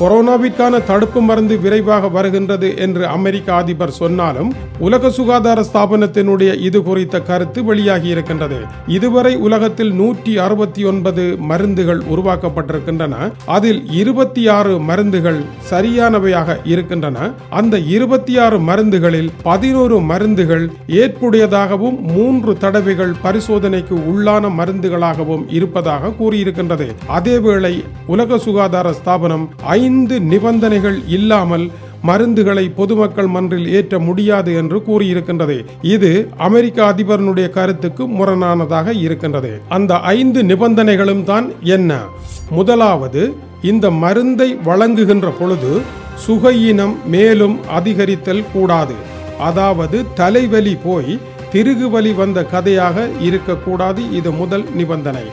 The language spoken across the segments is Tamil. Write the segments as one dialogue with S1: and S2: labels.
S1: கொரோனாவிற்கான தடுப்பு மருந்து விரைவாக வருகின்றது என்று அமெரிக்க அதிபர் சொன்னாலும் உலக சுகாதார ஸ்தாபனத்தினுடைய இது குறித்த கருத்து வெளியாகி இருக்கின்றது. இதுவரை உலகத்தில் நூற்றி அறுபத்தி ஒன்பது மருந்துகள் உருவாக்கப்பட்டிருக்கின்றன. அதில் இருபத்தி ஆறு மருந்துகள் சரியானவையாக இருக்கின்றன. அந்த இருபத்தி ஆறு மருந்துகளில் பதினோரு மருந்துகள் ஏற்புடையதாகவும் மூன்று தடவைகள் பரிசோதனைக்கு உள்ளான மருந்துகளாகவும் இருப்பதாக கூறியிருக்கின்றது. அதேவேளை உலக சுகாதார ஸ்தாபனம் ஐந்து நிபந்தனைகள் இல்லாமல் மருந்துகளை பொதுமக்கள் மன்றில் ஏற்ற முடியாது என்று கூறியிருக்கின்றது. இது அமெரிக்க அதிபரனுடைய கருத்துக்கு முரணானதாக இருக்கின்றது. அந்த ஐந்து நிபந்தனைகளும் தான் என்ன? முதலாவது இந்த மருந்தை வழங்குகின்ற பொழுது சுகையினம் மேலும் அதிகரித்தல் கூடாது. அதாவது தலைவலி போய் திருகுவலி வந்த கதையாக இருக்கக்கூடாது. இது முதல் நிபந்தனை.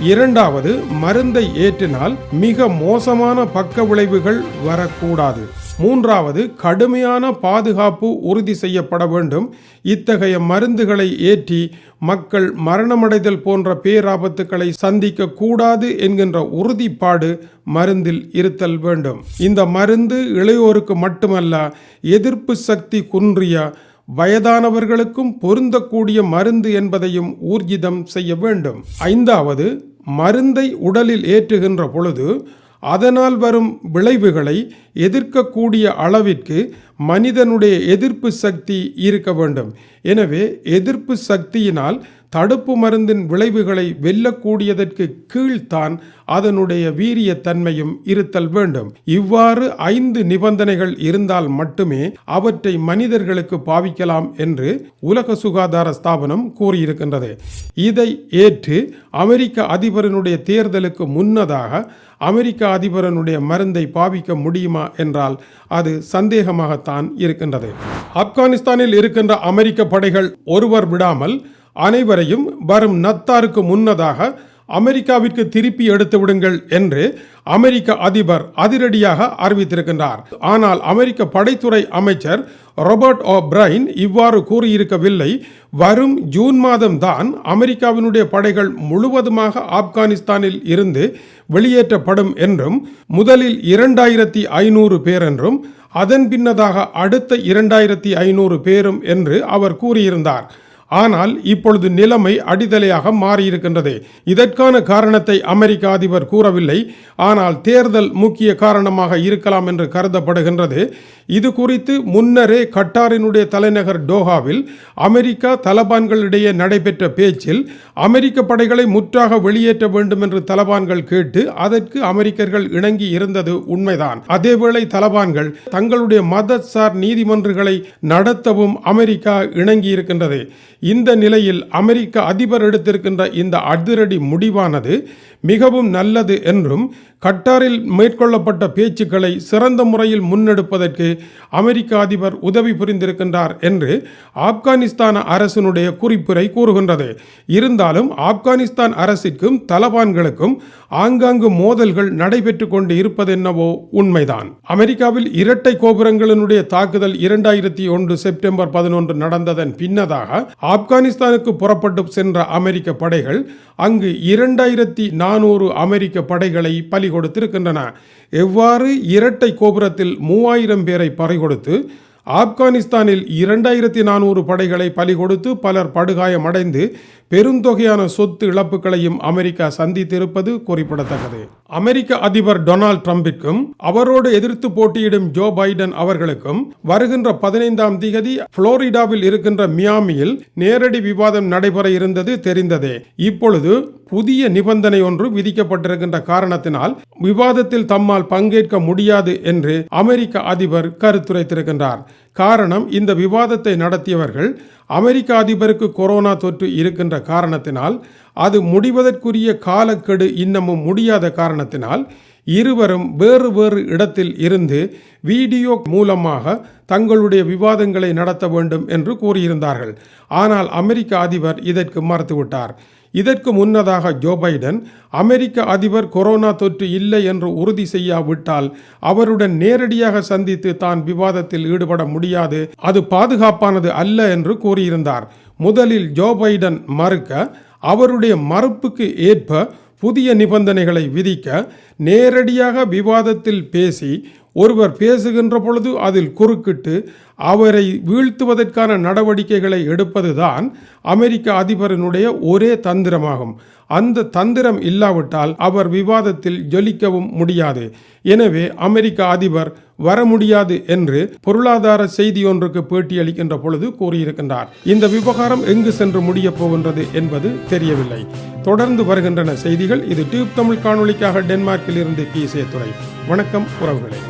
S1: இரண்டாவது மருந்தை ஏற்றினால் மிக மோசமான பக்க விளைவுகள் வரக்கூடாது. மூன்றாவது கடுமையான பாதுகாப்பு உறுதி செய்யப்பட வேண்டும். இத்தகைய மருந்துகளை ஏற்றி மக்கள் மரணமடைதல் போன்ற பேராபத்துக்களை சந்திக்க கூடாது என்கின்ற உறுதிப்பாடு மருந்தில் இருத்தல் வேண்டும். இந்த மருந்து இளையோருக்கு மட்டுமல்ல எதிர்ப்பு சக்தி குன்றிய வயதானவர்களுக்கும் பொருந்தக்கூடிய மருந்து என்பதையும் ஊர்ஜிதம் செய்ய வேண்டும். ஐந்தாவது மருந்தை உடலில் ஏற்றுகின்ற பொழுது அதனால் வரும் விளைவுகளை எதிர்க்கக்கூடிய அளவிற்கு மனிதனுடைய எதிர்ப்பு சக்தி இருக்க வேண்டும். எனவே எதிர்ப்பு சக்தியினால் தடுப்பு மருந்தின் விளைவுகளை வெல்லக்கூடியதற்கு கீழ்தான் அதனுடைய வீரியத்தன்மையும் இருத்தல் வேண்டும். இவ்வாறு ஐந்து நிபந்தனைகள் இருந்தால் மட்டுமே அவற்றை மனிதர்களுக்கு பாவிக்கலாம் என்று உலக சுகாதார ஸ்தாபனம் கூறியிருக்கின்றது. இதை ஏற்று அமெரிக்க அதிபரனுடைய தேர்தலுக்கு முன்னதாக அமெரிக்க அதிபரனுடைய மருந்தை பாவிக்க முடியுமா என்றால் அது சந்தேகமாகத்தான் இருக்கின்றது. ஆப்கானிஸ்தானில் இருக்கின்ற அமெரிக்க படைகள் ஒருவர் விடாமல் அனைவரையும் வரும் நத்தாருக்கு முன்னதாக அமெரிக்காவிற்கு திருப்பி எடுத்து விடுங்கள் என்று அமெரிக்க அதிபர் அதிரடியாக அறிவித்திருக்கின்றார். ஆனால் அமெரிக்க படைத்துறை அமைச்சர் ராபர்ட் ஓ பிரைன் இவ்வாறு கூறியிருக்கவில்லை. வரும் ஜூன் மாதம் தான் அமெரிக்காவினுடைய படைகள் முழுவதுமாக ஆப்கானிஸ்தானில் இருந்து வெளியேற்றப்படும் என்றும் முதலில் இரண்டாயிரத்தி ஐநூறு பேர் என்றும் அதன் பின்னதாக அடுத்த இரண்டாயிரத்தி ஐநூறு பேரும் என்று அவர் கூறியிருந்தார். ஆனால் இப்பொழுது நிலைமை அடிதலையாக மாறியிருக்கின்றது. இதற்கான காரணத்தை அமெரிக்க அதிபர் கூறவில்லை. ஆனால் தேர்தல் முக்கிய காரணமாக இருக்கலாம் என்று கருதப்படுகின்றது. இது குறித்து முன்னரே கட்டாரினுடைய தலைநகர் டோஹாவில் அமெரிக்கா தலபான்களிடையே நடைபெற்ற பேச்சில் அமெரிக்க படைகளை முற்றாக வெளியேற்ற வேண்டும் என்று தலபான்கள் கேட்டு அதற்கு அமெரிக்கர்கள் இணங்கி இருந்தது உண்மைதான். அதேவேளை தலபான்கள் தங்களுடைய மதசார் நீதிமன்றங்களை நடத்தவும் அமெரிக்கா இணங்கி இருக்கின்றது இந்த நிலையில் அமெரிக்க அதிபர் எடுத்திருக்கின்ற இந்த அதிரடி முடிவானது மிகவும் நல்லது என்றும் கட்டாரில் மேற்கொள்ளப்பட்ட பேச்சுக்களை சிறந்த முறையில் முன்னெடுப்பதற்கு அமெரிக்க அதிபர் உதவி புரிந்திருக்கின்றார் என்று ஆப்கானிஸ்தான் அரசினுடைய குறிப்புரை கூறுகின்றது. இருந்தாலும் ஆப்கானிஸ்தான் அரசிற்கும் தலபான்களுக்கும் ஆங்காங்கு மோதல்கள் நடைபெற்று கொண்டு இருப்பதென்னவோ உண்மைதான். அமெரிக்காவில் இரட்டை கோபுரங்களினுடைய தாக்குதல் இரண்டாயிரத்தி ஒன்று செப்டம்பர் பதினொன்று நடந்ததன் பின்னதாக ஆப்கானிஸ்தானுக்கு புறப்பட்டு சென்ற அமெரிக்க படைகள் அங்கு இரண்டாயிரத்தி நான்கு நானூறு அமெரிக்க படைகளை பலி கொடுத்திருக்கின்றன. எவ்வாறு இரட்டை கோபுரத்தில் மூவாயிரம் பேரை பறிகொடுத்து ஆப்கானிஸ்தானில் இரண்டாயிரத்தி நானூறு படைகளை பலி கொடுத்து பலர் படுகாயமடைந்து பெருந்தொகையான சொத்து இழப்புகளையும் அமெரிக்கா சந்தித்திருப்பது குறிப்பிடத்தக்கது. அமெரிக்க அதிபர் டொனால்ட் ட்ரம்பிற்கும் அவரோடு எதிர்த்து போட்டியிடும் ஜோ பைடன் அவர்களுக்கும் வருகின்ற பதினைந்தாம் திகதி புளோரிடாவில் இருக்கின்ற மியாமியில் நேரடி விவாதம் நடைபெற இருந்தது தெரிந்ததே. இப்பொழுது புதிய நிபந்தனை ஒன்று விதிக்கப்பட்டிருக்கின்ற காரணத்தினால் விவாதத்தில் தம்மால் பங்கேற்க முடியாது என்று அமெரிக்க அதிபர் கருத்துரைத்திருக்கின்றார். காரணம் இந்த விவாதத்தை நடத்தியவர்கள் அமெரிக்க அதிபருக்கு கொரோனா தொற்று இருக்கின்ற காரணத்தினால் அது முடிவதற்குரிய காலக்கெடு இன்னமும் முடியாத காரணத்தினால் இருவரும் வேறு வேறு இடத்தில் இருந்து வீடியோ மூலமாக தங்களுடைய விவாதங்களை நடத்த வேண்டும் என்று கூறியிருந்தார்கள். ஆனால் அமெரிக்க அதிபர் இதற்கு மறுத்துவிட்டார். இதற்கு முன்னதாக ஜோ பைடன் அமெரிக்க அதிபர் கொரோனா தொற்று இல்லை என்று உறுதி செய்யாவிட்டால் அவருடன் நேரடியாக சந்தித்து தான் விவாதத்தில் ஈடுபட முடியாது அது பாதுகாப்பானது அல்ல என்று கூறியிருந்தார். முதலில் ஜோ பைடன் மறுக்க அவருடைய மறுப்புக்கு ஏற்ப புதிய நிபந்தனைகளை விதிக்க நேரடியாக விவாதத்தில் பேசி ஒருவர் பேசுகின்ற பொழுது அதில் குறுக்கிட்டு அவரை வீழ்த்துவதற்கான நடவடிக்கைகளை எடுப்பதுதான் அமெரிக்க அதிபரினுடைய ஒரே தந்திரமாகும். அந்த தந்திரம் இல்லாவிட்டால் அவர் விவாதத்தில் ஜொலிக்கவும் முடியாது. எனவே அமெரிக்க அதிபர் வர முடியாது என்று பொருளாதார செய்தி ஒன்றுக்கு பேட்டியளிக்கின்ற பொழுது கூறியிருக்கின்றார். இந்த விவகாரம் எங்கு சென்று முடியப் போகின்றது என்பது தெரியவில்லை. தொடர்ந்து வருகின்றன செய்திகள். இது டியூப் தமிழ் காணொளிக்காக டென்மார்க்கில் இருந்து கீசே துறை வணக்கம் உறவுகளே.